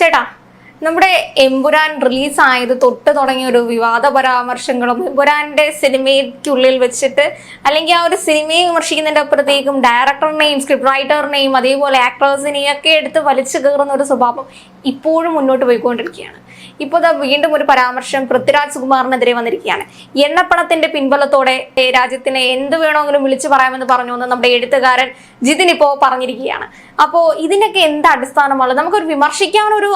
ചേട്ടാ നമ്മുടെ എമ്പുരാൻ റിലീസ് ആയത് തൊട്ട് തുടങ്ങിയ ഒരു വിവാദ പരാമർശങ്ങളും എമ്പുരാന്റെ സിനിമയ്ക്കുള്ളിൽ വെച്ചിട്ട് അല്ലെങ്കിൽ ആ ഒരു സിനിമയെ വിമർശിക്കുന്നതിന്റെ അപ്പുറത്തേക്കും ഡയറക്ടറിനെയും സ്ക്രിപ്റ്റ് റൈറ്ററിനെയും അതേപോലെ ആക്ടേഴ്സിനെയും ഒക്കെ എടുത്ത് വലിച്ചു കയറുന്ന ഒരു സ്വഭാവം ഇപ്പോഴും മുന്നോട്ട് പോയിക്കൊണ്ടിരിക്കുകയാണ്. ഇപ്പോൾ വീണ്ടും ഒരു പരാമർശം പൃഥ്വിരാജ് സുകുമാറിനെതിരെ വന്നിരിക്കുകയാണ്. എണ്ണപ്പണത്തിന്റെ പിൻബലത്തോടെ രാജ്യത്തിന് എന്ത് വേണമെങ്കിലും വിളിച്ചു പറയാമെന്ന് പറഞ്ഞു എന്ന് നമ്മുടെ എഴുത്തുകാരൻ ജിതിൻ ഇപ്പോൾ പറഞ്ഞിരിക്കുകയാണ്. അപ്പോൾ ഇതിനൊക്കെ എന്ത് അടിസ്ഥാനമാണ്? നമുക്കൊരു വിമർശിക്കാനൊരു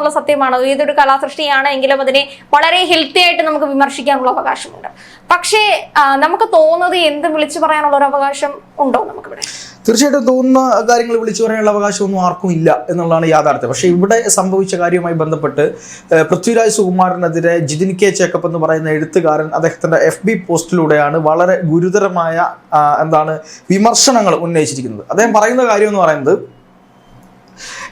അവകാശമുണ്ടെന്നുള്ള സത്യമാണ്. ഏതൊരു കലാസൃഷ്ടിയാണ് എങ്കിലും അതിനെ വളരെ ഹെൽത്തി ആയിട്ട് നമുക്ക് വിമർശിക്കാനുള്ള അവകാശമുണ്ട്. പക്ഷേ നമുക്ക് തോന്നുന്നത് എന്ത് വിളിച്ചു പറയാനുള്ള ഒരു അവകാശം ഉണ്ടോ നമുക്ക് ഇവിടെ തീർച്ചയായിട്ടും തോന്നുന്ന കാര്യങ്ങൾ വിളിച്ചു പറയാനുള്ള അവകാശമൊന്നും ആർക്കും ഇല്ല എന്നുള്ളതാണ് യാഥാർത്ഥ്യം. പക്ഷേ ഇവിടെ സംഭവിച്ച കാര്യവുമായി ബന്ധപ്പെട്ട് പൃഥ്വിരാജ് സുകുമാരനെതിരെ ജിതിൻ കെ ചേക്കപ്പ് എന്ന് പറയുന്ന എഴുത്തുകാരൻ അദ്ദേഹത്തിന്റെ എഫ് ബി പോസ്റ്റിലൂടെയാണ് വളരെ ഗുരുതരമായ എന്താണ് വിമർശനങ്ങൾ ഉന്നയിച്ചിരിക്കുന്നത്. അദ്ദേഹം പറയുന്ന കാര്യം എന്ന് പറയുന്നത്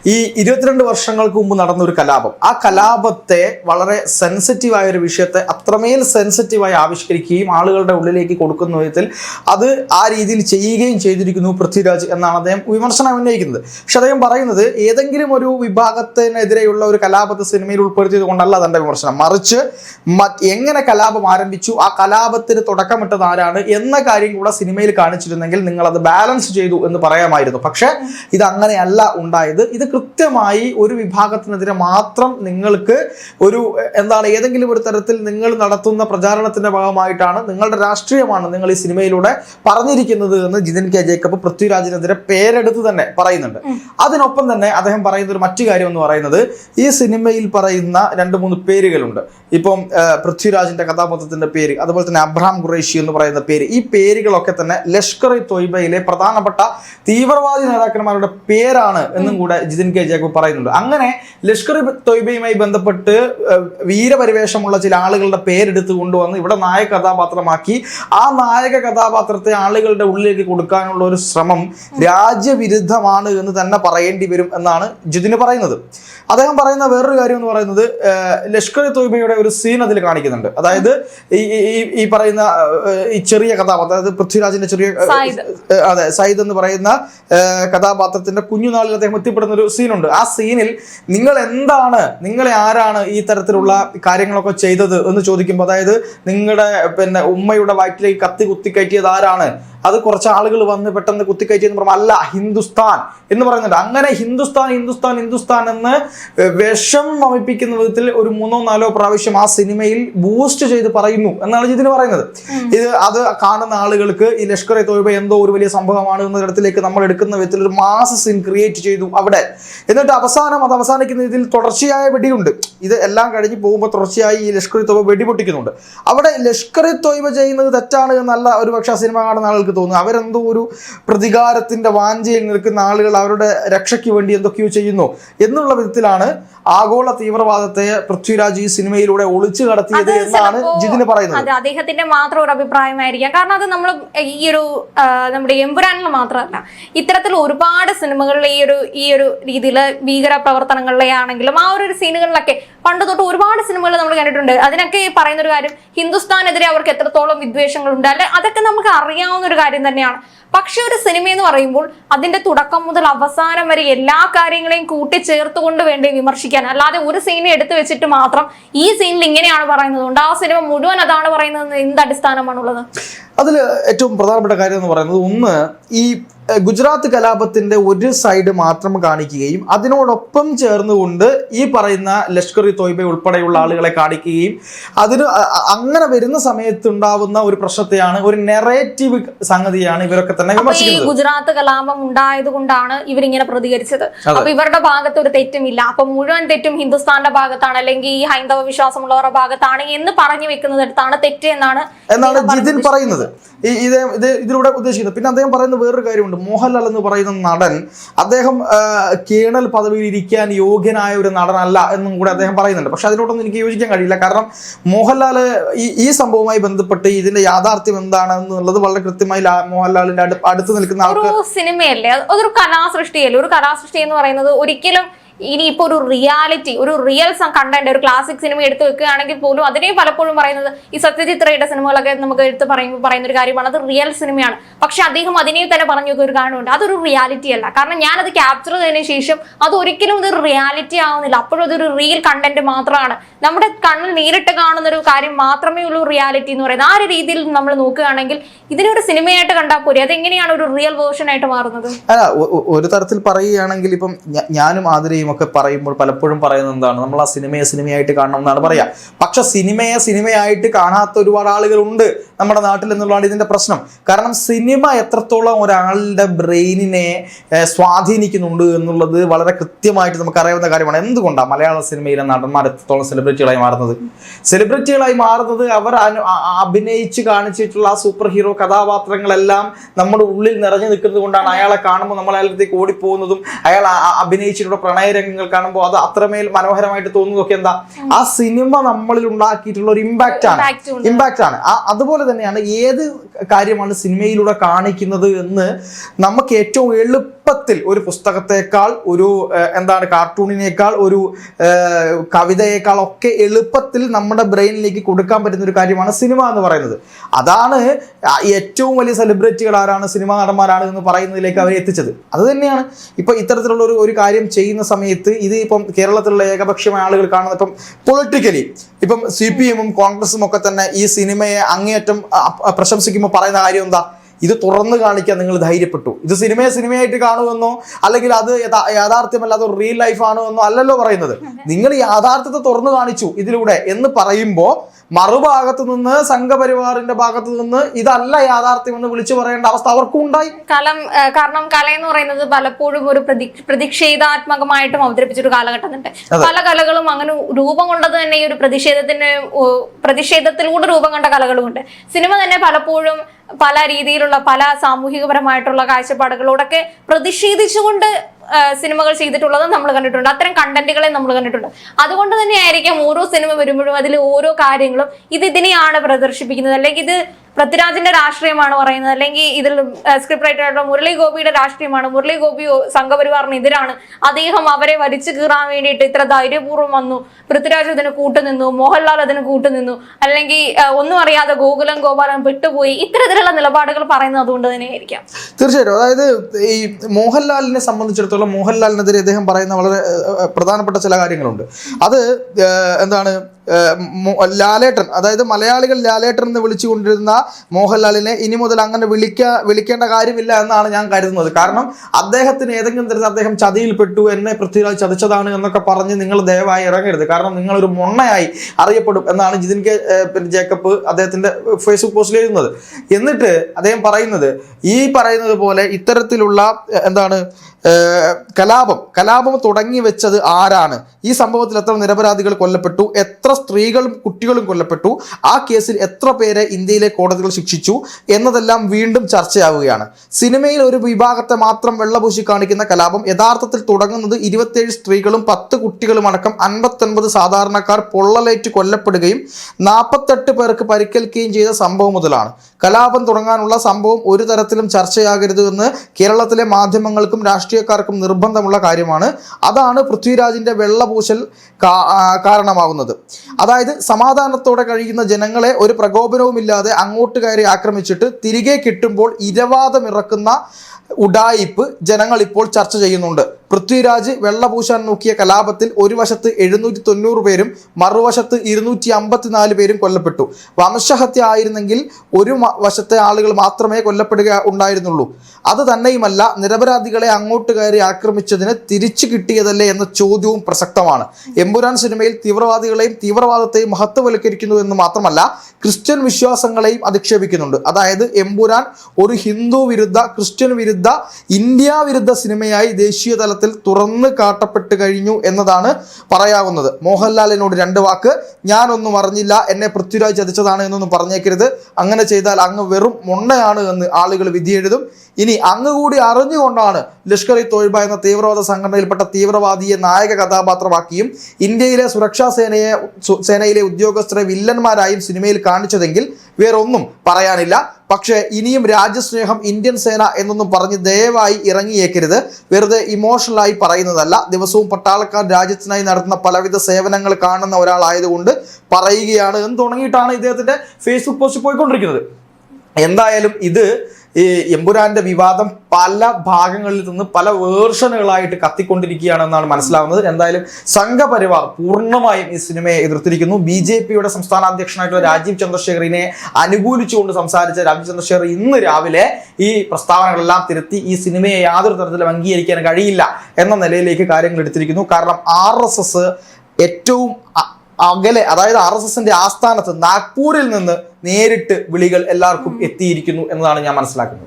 ഈ ഇരുപത്തിരണ്ട് വർഷങ്ങൾക്ക് മുമ്പ് നടന്ന ഒരു കലാപം. ആ കലാപത്തെ വളരെ സെൻസിറ്റീവായ ഒരു വിഷയത്തെ അത്രമേൽ സെൻസിറ്റീവായി ആവിഷ്കരിക്കുകയും ആളുകളുടെ ഉള്ളിലേക്ക് കൊടുക്കുന്ന വിധത്തിൽ അത് ആ രീതിയിൽ ചെയ്യുകയും ചെയ്തിരിക്കുന്നു പൃഥ്വിരാജ് എന്നാണ് അദ്ദേഹം വിമർശനം ഉന്നയിക്കുന്നത്. പക്ഷെ അദ്ദേഹം പറയുന്നത് ഏതെങ്കിലും ഒരു വിഭാഗത്തിനെതിരെയുള്ള ഒരു കലാപത്തെ സിനിമയിൽ ഉൾപ്പെടുത്തിയത് കൊണ്ടല്ല തന്റെ വിമർശനം. മറിച്ച് എങ്ങനെ കലാപം ആരംഭിച്ചു ആ കലാപത്തിന് തുടക്കമിട്ടത് ആരാണ് എന്ന കാര്യം കൂടെ സിനിമയിൽ കാണിച്ചിരുന്നെങ്കിൽ നിങ്ങൾ അത് ബാലൻസ് ചെയ്തു എന്ന് പറയാമായിരുന്നു. പക്ഷേ ഇത് അങ്ങനെയല്ല ഉണ്ടായത്. ഇത് കൃത്യമായി ഒരു വിഭാഗത്തിനെതിരെ മാത്രം നിങ്ങൾക്ക് ഒരു എന്താണ് ഏതെങ്കിലും ഒരു തരത്തിൽ നിങ്ങൾ നടത്തുന്ന പ്രചാരണത്തിന്റെ ഭാഗമായിട്ടാണ് നിങ്ങളുടെ രാഷ്ട്രീയമാണ് നിങ്ങൾ ഈ സിനിമയിലൂടെ പറഞ്ഞിരിക്കുന്നത് എന്ന് ജിതിൻ കെ ജേക്കബ് പൃഥ്വിരാജിനെതിരെ പേരെടുത്ത് തന്നെ പറയുന്നുണ്ട്. അതിനൊപ്പം തന്നെ അദ്ദേഹം പറയുന്ന ഒരു മറ്റു കാര്യം എന്ന് പറയുന്നത് ഈ സിനിമയിൽ പറയുന്ന രണ്ട് മൂന്ന് പേരുകളുണ്ട്. ഇപ്പം പൃഥ്വിരാജിന്റെ കഥാപാത്രത്തിന്റെ പേര് അതുപോലെ തന്നെ അബ്രഹാം ഖുറേഷി എന്ന് പറയുന്ന പേര് ഈ പേരുകളൊക്കെ തന്നെ ലഷ്കർ ഇ തൊയ്ബയിലെ പ്രധാനപ്പെട്ട തീവ്രവാദി നേതാക്കന്മാരുടെ പേരാണ് എന്നും കൂടെ ജിതിൻ കെ ജേക്കബ് പറയുന്നുണ്ട്. അങ്ങനെ ലഷ്കർ തൊയ്ബയുമായി ബന്ധപ്പെട്ട് വീരപരിവേഷമുള്ള ചില ആളുകളുടെ പേരെടുത്ത് കൊണ്ടുവന്ന് ഇവിടെ നായക കഥാപാത്രമാക്കി. ആ നായക കഥാപാത്രത്തെ ആളുകളുടെ ഉള്ളിലേക്ക് കൊടുക്കാനുള്ള ഒരു ശ്രമം രാജ്യവിരുദ്ധമാണ് എന്ന് തന്നെ പറയേണ്ടി വരും എന്നാണ് ജിതിന് പറയുന്നത്. അദ്ദേഹം പറയുന്ന വേറൊരു കാര്യം എന്ന് പറയുന്നത് ലഷ്കർ തൊയ്ബയുടെ ഒരു സീൻ അതിൽ കാണിക്കുന്നുണ്ട്. അതായത് ഈ ഈ- പറയുന്ന ഈ ചെറിയ കഥാപാത്രം അതായത് പൃഥ്വിരാജിന്റെ ചെറിയ അതെ സയ്യിദ് എന്ന് പറയുന്ന കഥാപാത്രത്തിന്റെ കുഞ്ഞുനാളിൽ അദ്ദേഹം എത്തിപ്പെടുന്ന ഒരു സീനുണ്ട് ആ സീനിൽ നിങ്ങൾ എന്താണ് നിങ്ങളെ ആരാണ് ഈ തരത്തിലുള്ള കാര്യങ്ങളൊക്കെ ചെയ്തത് എന്ന് ചോദിക്കുമ്പോൾ അതായത് നിങ്ങളുടെ പിന്നെ ഉമ്മയുടെ വയറ്റിലേക്ക് കത്തി കുത്തി കയറ്റിയത് ആരാണ്? അത് കുറച്ച് ആളുകൾ വന്ന് പെട്ടെന്ന് കുത്തിക്കയറ്റി എന്ന് പറയുമ്പോൾ അല്ല ഹിന്ദുസ്ഥാൻ എന്ന് പറയുന്നുണ്ട്. അങ്ങനെ ഹിന്ദുസ്ഥാൻ ഹിന്ദുസ്ഥാൻ ഹിന്ദുസ്ഥാൻ എന്ന് വിഷം വമിപ്പിക്കുന്ന വിധത്തിൽ ഒരു മൂന്നോ നാലോ പ്രാവശ്യം ആ സിനിമയിൽ ബൂസ്റ്റ് ചെയ്ത് പറയുന്നു എന്നാണ് ഇതിന് പറയുന്നത്. ഇത് അത് കാണുന്ന ആളുകൾക്ക് ഈ ലഷ്കർ എ തോയ്ബ എന്തോ ഒരു വലിയ സംഭവമാണ് എന്ന തരത്തിലേക്ക് നമ്മൾ എടുക്കുന്ന വിധത്തിൽ ഒരു മാസ സീൻ ക്രിയേറ്റ് ചെയ്തു അവിടെ. എന്നിട്ട് അവസാനം അത് അവസാനിക്കുന്ന ഇതിൽ തുടർച്ചയായ വെടിയുണ്ട്. ഇത് എല്ലാം കഴിഞ്ഞ് പോകുമ്പോൾ തുടർച്ചയായി ഈ ലഷ്കർ തോയ്ബ വെടിപൊട്ടിക്കുന്നുണ്ട്. അവിടെ ലഷ്കർ എ തോയ്ബ ചെയ്യുന്നത് തെറ്റാണ് എന്നല്ല ഒരു പക്ഷേ സിനിമ കാണുന്ന ആളുകൾക്ക് തോന്നുന്നു. അവരെന്തോ ഒരു പ്രതികാരത്തിന്റെ വാഞ്ചയിൽ നിൽക്കുന്ന ആളുകൾ അവരുടെ രക്ഷയ്ക്ക് വേണ്ടി എന്തൊക്കെയോ ചെയ്യുന്നു. എന്നുള്ള വിധത്തിലാണ് ആഗോള തീവ്രവാദത്തെ പൃഥ്വിരാജ് ഈ സിനിമയിലൂടെ ഒളിച്ചു കടത്തിയത് എന്നാണ് ജിതിന് പറയുന്നത്. അത് അദ്ദേഹത്തിന്റെ മാത്രം ഒരു അഭിപ്രായമായിരിക്കാം. കാരണം അത് നമ്മൾ ഈ ഒരു നമ്മുടെ എമ്പുരാനിൽ മാത്രമല്ല ഇത്തരത്തിൽ ഒരുപാട് സിനിമകളിൽ ഈ ഒരു ഈ ഒരു രീതിയിൽ ഭീകര പ്രവർത്തനങ്ങളിലെ ആണെങ്കിലും ആ ഒരു സീനുകളിലൊക്കെ പണ്ട് തൊട്ട് ഒരുപാട് സിനിമകൾ നമ്മൾ കണ്ടിട്ടുണ്ട്. അതിനൊക്കെ പറയുന്ന ഒരു കാര്യം ഹിന്ദുസ്ഥാനെതിരെ അവർക്ക് എത്രത്തോളം വിദ്വേഷങ്ങളുണ്ട്? അല്ലെ അതൊക്കെ നമുക്ക് അറിയാവുന്ന ഒരു കാര്യം തന്നെയാണ്. പക്ഷെ ഒരു സിനിമ എന്ന് പറയുമ്പോൾ അതിന്റെ തുടക്കം മുതൽ അവസാനം വരെ എല്ലാ കാര്യങ്ങളെയും കൂട്ടിച്ചേർത്തുകൊണ്ട് വേണ്ടി വിമർശിക്കാൻ. അല്ലാതെ ഒരു സീനെ എടുത്തു വെച്ചിട്ട് മാത്രം ഈ സീനിൽ ഇങ്ങനെയാണ് പറയുന്നത് ആ സിനിമ മുഴുവൻ അതാണ് പറയുന്നത് എന്ത് അടിസ്ഥാനമാണുള്ളത്? അതിൽ ഏറ്റവും പ്രധാനപ്പെട്ട കാര്യം എന്ന് പറയുന്നത് ഒന്ന് ഈ ഗുജറാത്ത് കലാപത്തിന്റെ ഒരു സൈഡ് മാത്രം കാണിക്കുകയും അതിനോടൊപ്പം ചേർന്നുകൊണ്ട് ഈ പറയുന്ന ലഷ്കർ ഇ തോയ്ബ ഉൾപ്പെടെയുള്ള ആളുകളെ കാണിക്കുകയും അതിന് അങ്ങനെ വരുന്ന സമയത്തുണ്ടാവുന്ന ഒരു പ്രശ്നത്തെയാണ് ഒരു നെറേറ്റീവ് സംഗതിയാണ് ഇവരൊക്കെ തന്നെ വിമർശിക്കുന്നത്. ഗുജറാത്ത് കലാപം ഉണ്ടായത് കൊണ്ടാണ് ഇവരിങ്ങനെ പ്രതികരിച്ചത്. അപ്പൊ ഇവരുടെ ഭാഗത്ത് ഒരു തെറ്റുമില്ല. അപ്പൊ മുഴുവൻ തെറ്റും ഹിന്ദുസ്ഥാന്റെ ഭാഗത്താണ് അല്ലെങ്കിൽ ഈ ഹൈന്ദവ വിശ്വാസമുള്ളവരുടെ ഭാഗത്താണ് എന്ന് പറഞ്ഞു വെക്കുന്നിടത്താണ് തെറ്റ് എന്നാണ് എന്നാണ് ജിതിൻ പറയുന്നത്. ഈ ഇത് ഇത് ഇതിലൂടെ ഉദ്ദേശിക്കുന്നത്. പിന്നെ അദ്ദേഹം പറയുന്ന വേറൊരു കാര്യമുണ്ട്. മോഹൻലാൽ എന്ന് പറയുന്ന നടൻ അദ്ദേഹം കേണൽ പദവിയിൽ ഇരിക്കാൻ യോഗ്യനായ ഒരു നടനല്ല എന്നും കൂടെ അദ്ദേഹം പറയുന്നുണ്ട്. പക്ഷെ അതിനോടൊന്നും എനിക്ക് യോജിക്കാൻ കഴിയില്ല. കാരണം മോഹൻലാൽ ഈ ഈ സംഭവവുമായി ബന്ധപ്പെട്ട് ഇതിന്റെ യാഥാർത്ഥ്യം എന്താണെന്നുള്ളത് വളരെ കൃത്യമായി മോഹൻലാലിന്റെ അടുത്ത് നിൽക്കുന്ന സിനിമയല്ലേ? അത് അതൊരു കലാസൃഷ്ടിയല്ലേ? ഒരു കലാസൃഷ്ടി എന്ന് പറയുന്നത് ഒരിക്കലും ഇനിയിപ്പോ ഒരു റിയാലിറ്റി ഒരു റിയൽ കണ്ടന്റ് ഒരു ക്ലാസിക് സിനിമ എടുത്തു വെക്കുകയാണെങ്കിൽ പോലും അതിനെ പലപ്പോഴും പറയുന്നത് ഈ സത്യജിത്രയുടെ സിനിമകളൊക്കെ നമുക്ക് എടുത്ത് പറയുമ്പോൾ പറയുന്ന ഒരു കാര്യമാണ്. അത് റിയൽ സിനിമയാണ് പക്ഷെ അദ്ദേഹം അതിനെ തന്നെ പറഞ്ഞു ഒരു കാരണമുണ്ട്. അതൊരു റിയാലിറ്റി അല്ല. കാരണം ഞാൻ അത് ക്യാപ്ചർ ചെയ്തതിനു ശേഷം അത് ഒരിക്കലും ഇതൊരു റിയാലിറ്റി ആവുന്നില്ല. അപ്പോഴും അതൊരു റിയൽ കണ്ടന്റ് മാത്രമാണ്. നമ്മുടെ കണ്ണിൽ നേരിട്ട് കാണുന്ന ഒരു കാര്യം മാത്രമേ ഉള്ളൂ റിയാലിറ്റി എന്ന് പറയുന്നത്. ആ ഒരു രീതിയിൽ നമ്മൾ നോക്കുകയാണെങ്കിൽ ഇതിനൊരു സിനിമയായിട്ട് കണ്ടാൽ പോരെ? അതെങ്ങനെയാണ് ഒരു റിയൽ വേർഷൻ ആയിട്ട് മാറുന്നത്? അല്ല ഒരു തരത്തിൽ പറയുകയാണെങ്കിൽ ഇപ്പം ഞാനും ആതിരയും ഒക്കെ പറയുമ്പോൾ പലപ്പോഴും പറയുന്നത് എന്താണ്? നമ്മൾ ആ സിനിമയെ സിനിമയായിട്ട് കാണണം എന്നാണ് പറയാ. പക്ഷെ സിനിമയെ സിനിമയായിട്ട് കാണാത്ത ഒരുപാട് ആളുകളുണ്ട് നമ്മുടെ നാട്ടിൽ എന്നുള്ളതാണ് ഇതിന്റെ പ്രശ്നം. കാരണം സിനിമ എത്രത്തോളം ഒരാളുടെ ബ്രെയിനിനെ സ്വാധീനിക്കുന്നുണ്ട് എന്നുള്ളത് വളരെ കൃത്യമായിട്ട് നമുക്ക് അറിയാവുന്ന കാര്യമാണ്. എന്തുകൊണ്ടാണ് മലയാള സിനിമയിലെ നടന്മാർ എത്രത്തോളം സെലിബ്രിറ്റികളായി മാറുന്നത്? സെലിബ്രിറ്റികളായി മാറുന്നത് അവർ അഭിനയിച്ച് കാണിച്ചിട്ടുള്ള ആ സൂപ്പർ ഹീറോ കഥാപാത്രങ്ങളെല്ലാം നമ്മുടെ ഉള്ളിൽ നിറഞ്ഞു നിൽക്കുന്നത് കൊണ്ടാണ് അയാളെ കാണുമ്പോൾ നമ്മൾ അയാളത്തേക്ക് ഓടിപ്പോകുന്നതും അയാൾ അഭിനയിച്ചിട്ടുള്ള ആ പ്രണയരംഗങ്ങൾ കാണുമ്പോൾ അത് അത്രമേൽ മനോഹരമായിട്ട് തോന്നുന്നതൊക്കെ എന്താ? ആ സിനിമ നമ്മളിൽ ഉണ്ടാക്കിയിട്ടുള്ള ഒരു ഇമ്പാക്റ്റ് ആണ്. ഇമ്പാക്റ്റ് ആണ്. അതുപോലെ തന്നെയാണ് ഏത് കാര്യമാണ് സിനിമയിലൂടെ കാണിക്കുന്നത് എന്ന് നമുക്ക് ഏറ്റവും എളുപ്പത്തിൽ ഒരു പുസ്തകത്തെക്കാൾ ഒരു എന്താണ് കാർട്ടൂണിനേക്കാൾ ഒരു കവിതയേക്കാൾ ഒക്കെ എളുപ്പത്തിൽ നമ്മുടെ ബ്രെയിനിലേക്ക് കൊടുക്കാൻ പറ്റുന്ന ഒരു കാര്യമാണ് സിനിമ എന്ന് പറയുന്നത്. അതാണ് ഏറ്റവും വലിയ സെലിബ്രിറ്റികൾ ആരാണ് സിനിമാ നടന്മാരാണ് എന്ന് പറയുന്നതിലേക്ക് അവരെ എത്തിച്ചത്. അത് തന്നെയാണ്. ഇപ്പൊ ഇത്തരത്തിലുള്ള ഒരു ഒരു കാര്യം ചെയ്യുന്ന സമയത്ത് ഇത് ഇപ്പം കേരളത്തിലുള്ള ഏകപക്ഷമായ ആളുകൾ കാണുന്ന ഇപ്പം പൊളിറ്റിക്കലി. ഇപ്പം സി പി എമ്മും കോൺഗ്രസും ഒക്കെ തന്നെ ഈ സിനിമയെ അങ്ങേയറ്റം പ്രശംസിക്കുമ്പോൾ പറയുന്ന കാര്യം എന്താ? ഇത് തുറന്നു കാണിക്കാൻ നിങ്ങൾ ധൈര്യപ്പെട്ടു. ഇത് സിനിമയെ സിനിമയായിട്ട് കാണുമെന്നോ അല്ലെങ്കിൽ അത് യഥാ- യാഥാർത്ഥ്യമല്ലാതെ ഒരു റിയൽ ലൈഫ് ആണോ എന്നോ അല്ലല്ലോ പറയുന്നത്. നിങ്ങൾ യാഥാർത്ഥ്യത്തെ തുറന്നു കാണിച്ചു ഇതിലൂടെ എന്ന് പറയുമ്പോൾ മറുഭാഗത്ത് നിന്ന് സംഘപരിവാറിന്റെ ഭാഗത്ത് നിന്ന് ഇതല്ല യാഥാർത്ഥ്യം എന്ന് വിളിച്ചു പറയേണ്ട അവസ്ഥ അവർക്കും ഉണ്ടായി. കലം കാരണം കല എന്ന് പറയുന്നത് പലപ്പോഴും ഒരു പ്രതി പ്രതിഷേധാത്മകമായിട്ടും അവതരിപ്പിച്ചൊരു കാലഘട്ടം ഉണ്ട് പല കലകളും അങ്ങനെ രൂപം കൊണ്ടത് തന്നെ ഈ ഒരു പ്രതിഷേധത്തിന്റെ പ്രതിഷേധത്തിലൂടെ രൂപം കൊണ്ട കലകളുമുണ്ട്. സിനിമ തന്നെ പലപ്പോഴും പല രീതിയിലുള്ള പല സാമൂഹികപരമായിട്ടുള്ള കാഴ്ചപ്പാടുകളോടൊക്കെ പ്രതിഷേധിച്ചുകൊണ്ട് സിനിമകൾ ചെയ്തിട്ടുള്ളത് നമ്മൾ കണ്ടിട്ടുണ്ട്. അത്തരം കണ്ടന്റുകളെ നമ്മൾ കണ്ടിട്ടുണ്ട്. അതുകൊണ്ട് തന്നെയായിരിക്കാം ഓരോ സിനിമ വരുമ്പോഴും അതിൽ ഓരോ കാര്യങ്ങളും ഇത് ഇതിനെയാണ് പ്രദർശിപ്പിക്കുന്നത്. അല്ലെങ്കിൽ ഇത് പൃഥ്വിരാജിന്റെ രാഷ്ട്രീയമാണ് പറയുന്നത്. അല്ലെങ്കിൽ ഇതിൽ സ്ക്രിപ്റ്റ് റൈറ്റർ ആയിട്ടുള്ള മുരളി ഗോപിയുടെ രാഷ്ട്രീയമാണ്. മുരളി ഗോപി സംഘപരിവാറിന് എതിരാണ് അദ്ദേഹം അവരെ വലിച്ചു കീറാൻ വേണ്ടിയിട്ട് ഇത്ര ധൈര്യപൂർവം വന്നു. പൃഥ്വിരാജ് അതിന് കൂട്ടുനിന്നു മോഹൻലാൽ അതിന് കൂട്ടുനിന്നു. അല്ലെങ്കിൽ ഒന്നും അറിയാതെ ഗോകുലം ഗോപാലൻ വിട്ടുപോയി. ഇത്തരത്തിലുള്ള നിലപാടുകൾ പറയുന്നത് അതുകൊണ്ട് തന്നെയായിരിക്കാം. തീർച്ചയായിട്ടും. അതായത് ഈ മോഹൻലാലിനെ സംബന്ധിച്ചിടത്തോളം മോഹൻലാലിനെതിരെ അദ്ദേഹം പറയുന്ന വളരെ പ്രധാനപ്പെട്ട ചില കാര്യങ്ങളുണ്ട്. അത് എന്താണ് ലാലേട്ടൻ അതായത് മലയാളികൾ ലാലേട്ടൻ എന്ന് വിളിച്ചുകൊണ്ടിരുന്ന മോഹൻലാലിനെ ഇനി മുതൽ അങ്ങനെ വിളിക്ക വിളിക്കേണ്ട കാര്യമില്ല എന്നാണ് ഞാൻ കരുതുന്നത്. കാരണം അദ്ദേഹത്തിന് ഏതെങ്കിലും തരത്തിൽ അദ്ദേഹം ചതിയിൽപ്പെട്ടു എന്നെ പൃഥ്വിരാജ് ചതിച്ചതാണ് എന്നൊക്കെ പറഞ്ഞ് നിങ്ങൾ ദയവായി ഇറങ്ങരുത്. കാരണം നിങ്ങളൊരു മൊണ്ണയായി അറിയപ്പെടും എന്നാണ് ജിതിൻ കെ പിന്നെ ജേക്കബ് അദ്ദേഹത്തിന്റെ ഫേസ്ബുക്ക് പോസ്റ്റിൽ എഴുതുന്നത്. എന്നിട്ട് അദ്ദേഹം പറയുന്നത് ഈ പറയുന്നത് പോലെ ഇത്തരത്തിലുള്ള എന്താണ് കലാപം. കലാപം തുടങ്ങി വെച്ചത് ആരാണ്? ഈ സംഭവത്തിൽ എത്ര നിരപരാധികൾ കൊല്ലപ്പെട്ടു? എത്ര സ്ത്രീകളും കുട്ടികളും കൊല്ലപ്പെട്ടു? ആ കേസിൽ എത്ര പേരെ ഇന്ത്യയിലെ കോടതികൾ ശിക്ഷിച്ചു? എന്നതെല്ലാം വീണ്ടും ചർച്ചയാവുകയാണ്. സിനിമയിൽ ഒരു വിഭാഗത്തെ മാത്രം വെള്ളപൂശി കാണിക്കുന്ന കലാപം യഥാർത്ഥത്തിൽ തുടങ്ങുന്നത് ഇരുപത്തേഴ് സ്ത്രീകളും പത്ത് കുട്ടികളും അടക്കം അൻപത്തൊൻപത് സാധാരണക്കാർ പൊള്ളലേറ്റ് കൊല്ലപ്പെടുകയും നാൽപ്പത്തെട്ട് പേർക്ക് പരിക്കേൽക്കുകയും ചെയ്ത സംഭവം മുതലാണ്. കലാപം തുടങ്ങാനുള്ള സംഭവം ഒരു തരത്തിലും ചർച്ചയാകരുത് എന്ന് കേരളത്തിലെ മാധ്യമങ്ങൾക്കും രാഷ്ട്രീയക്കാർക്കും നിർബന്ധമുള്ള കാര്യമാണ്. അതാണ് പൃഥ്വിരാജിന്റെ വെള്ളപൂശൽ കാരണമാകുന്നത് അതായത് സമാധാനത്തോടെ കഴിയുന്ന ജനങ്ങളെ ഒരു പ്രകോപനവുമില്ലാതെ അങ്ങോട്ട് കയറി ആക്രമിച്ചിട്ട് തിരികെ കിട്ടുമ്പോൾ ഇരവാദമിറക്കുന്ന ഉഡായിപ്പ് ജനങ്ങൾ ഇപ്പോൾ ചർച്ച ചെയ്യുന്നുണ്ട്. പൃഥ്വിരാജ് വെള്ളപൂശാൻ നോക്കിയ കലാപത്തിൽ ഒരു വശത്ത് എഴുന്നൂറ്റി തൊണ്ണൂറ് പേരും മറുവശത്ത് ഇരുന്നൂറ്റി അമ്പത്തിനാല് പേരും കൊല്ലപ്പെട്ടു. വംശഹത്യ ആയിരുന്നെങ്കിൽ ഒരു വശത്തെ ആളുകൾ മാത്രമേ കൊല്ലപ്പെടുക ഉണ്ടായിരുന്നുള്ളൂ. അത് തന്നെയുമല്ല നിരപരാധികളെ അങ്ങോട്ട് കയറി ആക്രമിച്ചതിന് തിരിച്ചു കിട്ടിയതല്ലേ എന്ന ചോദ്യവും പ്രസക്തമാണ്. എമ്പുരാൻ സിനിമയിൽ തീവ്രവാദികളെയും തീവ്രവാദത്തെയും മഹത്വവൽക്കരിക്കുന്നു എന്ന് മാത്രമല്ല ക്രിസ്ത്യൻ വിശ്വാസങ്ങളെയും അധിക്ഷേപിക്കുന്നുണ്ട്. അതായത് എമ്പുരാൻ ഒരു ഹിന്ദു വിരുദ്ധ ക്രിസ്ത്യൻ വിരുദ്ധ ഇന്ത്യ വിരുദ്ധ സിനിമയായി ദേശീയ തലത്തിൽ തുറന്നു കാട്ടപ്പെട്ട് കഴിഞ്ഞു എന്നതാണ് പറയാവുന്നത്. മോഹൻലാലിനോട് രണ്ട് വാക്ക് ഞാനൊന്നും അറിഞ്ഞില്ല എന്നെ പൃഥ്വിരാജ് ചതിച്ചതാണ് എന്നൊന്നും പറഞ്ഞേക്കരുത്. അങ്ങനെ ചെയ്താൽ അങ്ങ് വെറും മൊണ്ണയാണ് എന്ന് ആളുകൾ വിധിയെഴുതും. ഇനി അങ്ങ് കൂടി അറിഞ്ഞുകൊണ്ടാണ് ലഷ്കർ ഇ തോയ്ബ എന്ന തീവ്രവാദ സംഘടനയിൽപ്പെട്ട തീവ്രവാദിയെ നായക കഥാപാത്രമാക്കിയും ഇന്ത്യയിലെ സുരക്ഷാ സേനയെ സേനയിലെ ഉദ്യോഗസ്ഥരെ വില്ലന്മാരായും സിനിമയിൽ കാണിച്ചതെങ്കിൽ വേറെ ഒന്നും പറയാനില്ല. പക്ഷേ ഇനിയും രാജ്യസ്നേഹം ഇന്ത്യൻ സേന എന്നൊന്നും പറഞ്ഞ് ദയവായി ഇറങ്ങിയേക്കരുത്. വെറുതെ ഇമോഷണലായി പറയുന്നതല്ല. ദിവസവും പട്ടാളക്കാർ രാജ്യത്തിനായി നടത്തുന്ന പലവിധ സേവനങ്ങൾ കാണുന്ന ഒരാളായതുകൊണ്ട് പറയുകയാണ്. എന്ന് തുടങ്ങിയിട്ടാണ് ഇദ്ദേഹത്തിന്റെ ഫേസ്ബുക്ക് പോസ്റ്റ് പോയിക്കൊണ്ടിരിക്കുന്നത്? എന്തായാലും ഇത് ഈ എമ്പുരാന്റെ വിവാദം പല ഭാഗങ്ങളിൽ നിന്ന് പല വേർഷനുകളായിട്ട് കത്തിക്കൊണ്ടിരിക്കുകയാണെന്നാണ് മനസ്സിലാവുന്നത്. എന്തായാലും സംഘപരിവാർ പൂർണമായും ഈ സിനിമയെ എതിർത്തിരിക്കുന്നു. ബി ജെ പിയുടെ സംസ്ഥാന അധ്യക്ഷനായിട്ടുള്ള രാജീവ് ചന്ദ്രശേഖറിനെ അനുകൂലിച്ചുകൊണ്ട് സംസാരിച്ച രാജീവ് ചന്ദ്രശേഖർ ഇന്ന് രാവിലെ ഈ പ്രസ്താവനകളെല്ലാം തിരുത്തി ഈ സിനിമയെ യാതൊരു തരത്തിലും അംഗീകരിക്കാൻ കഴിയില്ല എന്ന നിലയിലേക്ക് കാര്യങ്ങൾ എടുത്തിരിക്കുന്നു. കാരണം ആർ ഏറ്റവും അകലെ അതായത് ആർ എസ് എസിന്റെ ആസ്ഥാനത്ത് നാഗ്പൂരിൽ നിന്ന് നേരിട്ട് വിളികൾ എല്ലാവർക്കും എത്തിയിരിക്കുന്നു എന്നതാണ് ഞാൻ മനസ്സിലാക്കുന്നത്.